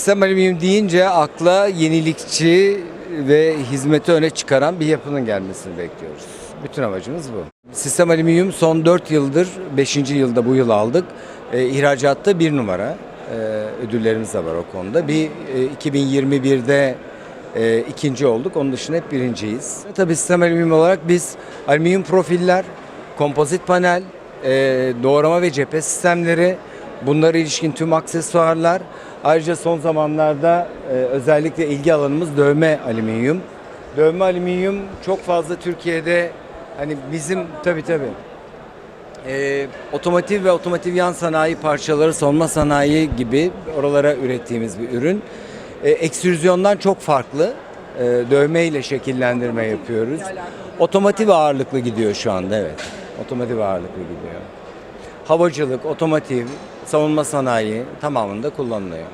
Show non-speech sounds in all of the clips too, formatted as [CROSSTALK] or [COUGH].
Sistem alüminyum deyince akla yenilikçi ve hizmeti öne çıkaran bir yapının gelmesini bekliyoruz. Bütün amacımız bu. Sistem alüminyum son 4 yıldır, 5. yılda bu yıl aldık. E, ihracatta bir numara e, ödüllerimiz de var o konuda. Bir e, 2021'de e, ikinci olduk. Onun dışında hep birinciyiz. Tabii sistem alüminyum olarak biz alüminyum profiller, kompozit panel, e, doğrama ve cephe sistemleri, bunlara ilişkin tüm aksesuarlar, ayrıca son zamanlarda e, özellikle ilgi alanımız dövme alüminyum. Dövme alüminyum çok fazla Türkiye'de hani bizim tabii tabii e, otomotiv ve otomotiv yan sanayi parçaları, savunma sanayi gibi oralara ürettiğimiz bir ürün. E, ekstrüzyondan çok farklı. E, dövme ile şekillendirme yapıyoruz. Otomotiv ağırlıklı gidiyor şu anda evet. Otomotiv ağırlıklı gidiyor. Havacılık, otomotiv, savunma sanayi tamamında kullanılıyor.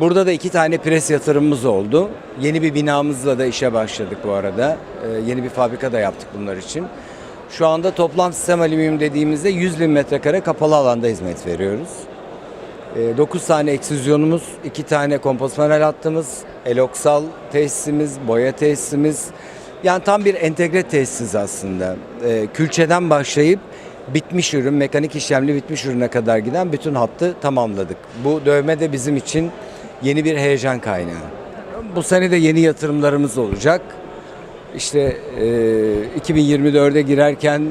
Burada da iki tane pres yatırımımız oldu. Yeni bir binamızla da işe başladık bu arada. Ee, yeni bir fabrika da yaptık bunlar için. Şu anda toplam sistem alüminyum dediğimizde 100 bin metrekare kapalı alanda hizmet veriyoruz. 9 tane eksüzyonumuz, 2 tane kompozit panel hattımız, eloksal tesisimiz, boya tesisimiz. Yani tam bir entegre tesis aslında. Ee, Külçeden başlayıp bitmiş ürün, mekanik işlemli bitmiş ürüne kadar giden bütün hattı tamamladık. Bu dövme de bizim için yeni bir heyecan kaynağı. Bu sene de yeni yatırımlarımız olacak. İşte e, 2024'e girerken e,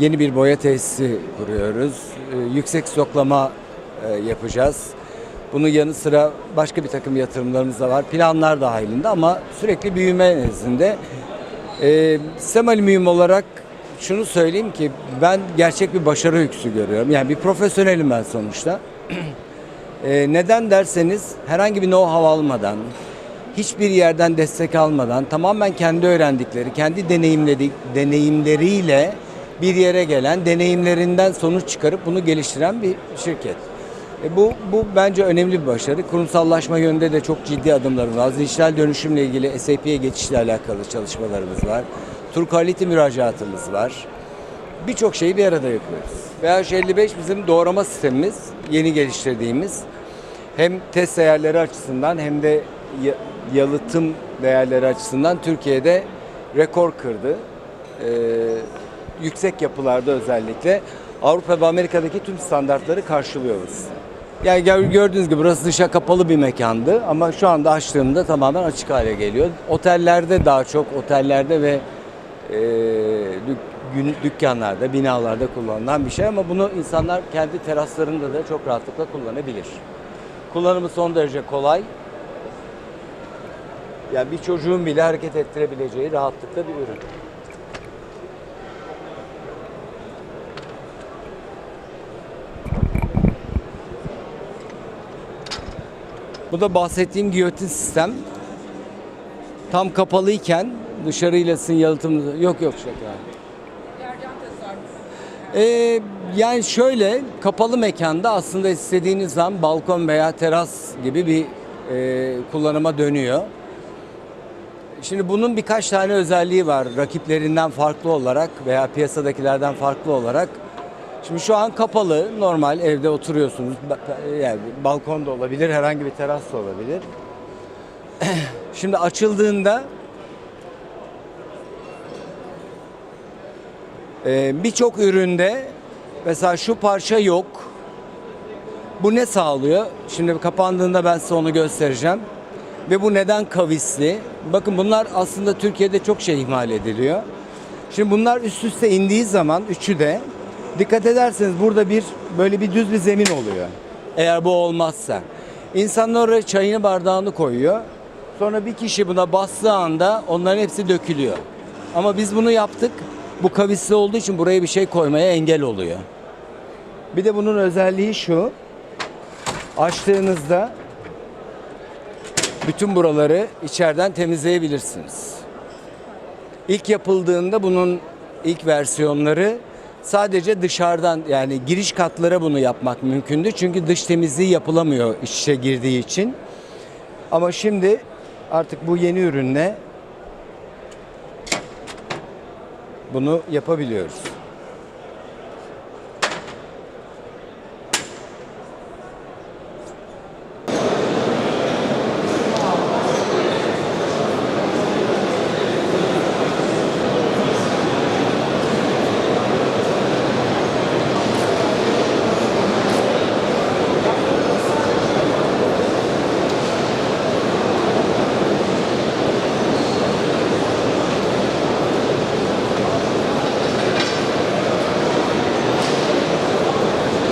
yeni bir boya tesisi kuruyoruz. E, yüksek stoklama e, yapacağız. Bunun yanı sıra başka bir takım yatırımlarımız da var. Planlar dahilinde ama sürekli büyüme nezdinde. E, sistem alüminyum olarak şunu söyleyeyim ki ben gerçek bir başarı öyküsü görüyorum. Yani bir profesyonelim ben sonuçta. [CLEARS THROAT] E, neden derseniz herhangi bir know-how almadan, hiçbir yerden destek almadan tamamen kendi öğrendikleri, kendi deneyimledik, deneyimleriyle bir yere gelen, deneyimlerinden sonuç çıkarıp bunu geliştiren bir şirket. E bu, bu bence önemli bir başarı. Kurumsallaşma yönünde de çok ciddi adımlarımız var. Dijital dönüşümle ilgili SAP'ye geçişle alakalı çalışmalarımız var. Tur Quality müracaatımız var. Birçok şeyi bir arada yapıyoruz. VH55 bizim doğrama sistemimiz, yeni geliştirdiğimiz. Hem test değerleri açısından hem de ya- yalıtım değerleri açısından Türkiye'de rekor kırdı. Ee, yüksek yapılarda özellikle Avrupa ve Amerika'daki tüm standartları karşılıyoruz. Yani gör- gördüğünüz gibi burası dışa kapalı bir mekandı ama şu anda açtığımda tamamen açık hale geliyor. Otellerde daha çok otellerde ve e, dük- dükkanlarda, binalarda kullanılan bir şey ama bunu insanlar kendi teraslarında da çok rahatlıkla kullanabilir. Kullanımı son derece kolay. Yani bir çocuğun bile hareket ettirebileceği rahatlıkla bir ürün. Bu da bahsettiğim giyotin sistem. Tam kapalıyken dışarıyla sizin yalıtım yok yok şaka. Ee, yani şöyle kapalı mekanda aslında istediğiniz zaman balkon veya teras gibi bir e, kullanıma dönüyor. Şimdi bunun birkaç tane özelliği var rakiplerinden farklı olarak veya piyasadakilerden farklı olarak. Şimdi şu an kapalı, normal evde oturuyorsunuz. Yani balkonda olabilir, herhangi bir teras da olabilir. [CLEARS THROAT] Şimdi açıldığında e, birçok üründe mesela şu parça yok. Bu ne sağlıyor? Şimdi kapandığında ben size onu göstereceğim. Ve bu neden kavisli? Bakın bunlar aslında Türkiye'de çok şey ihmal ediliyor. Şimdi bunlar üst üste indiği zaman üçü de dikkat ederseniz burada bir böyle bir düz bir zemin oluyor. Eğer bu olmazsa. İnsanlar oraya çayını bardağını koyuyor. Sonra bir kişi buna bastığı anda onların hepsi dökülüyor. Ama biz bunu yaptık. Bu kavisli olduğu için buraya bir şey koymaya engel oluyor. Bir de bunun özelliği şu. Açtığınızda bütün buraları içeriden temizleyebilirsiniz. İlk yapıldığında bunun ilk versiyonları sadece dışarıdan yani giriş katlara bunu yapmak mümkündü. Çünkü dış temizliği yapılamıyor iç içe girdiği için. Ama şimdi artık bu yeni ürünle bunu yapabiliyoruz.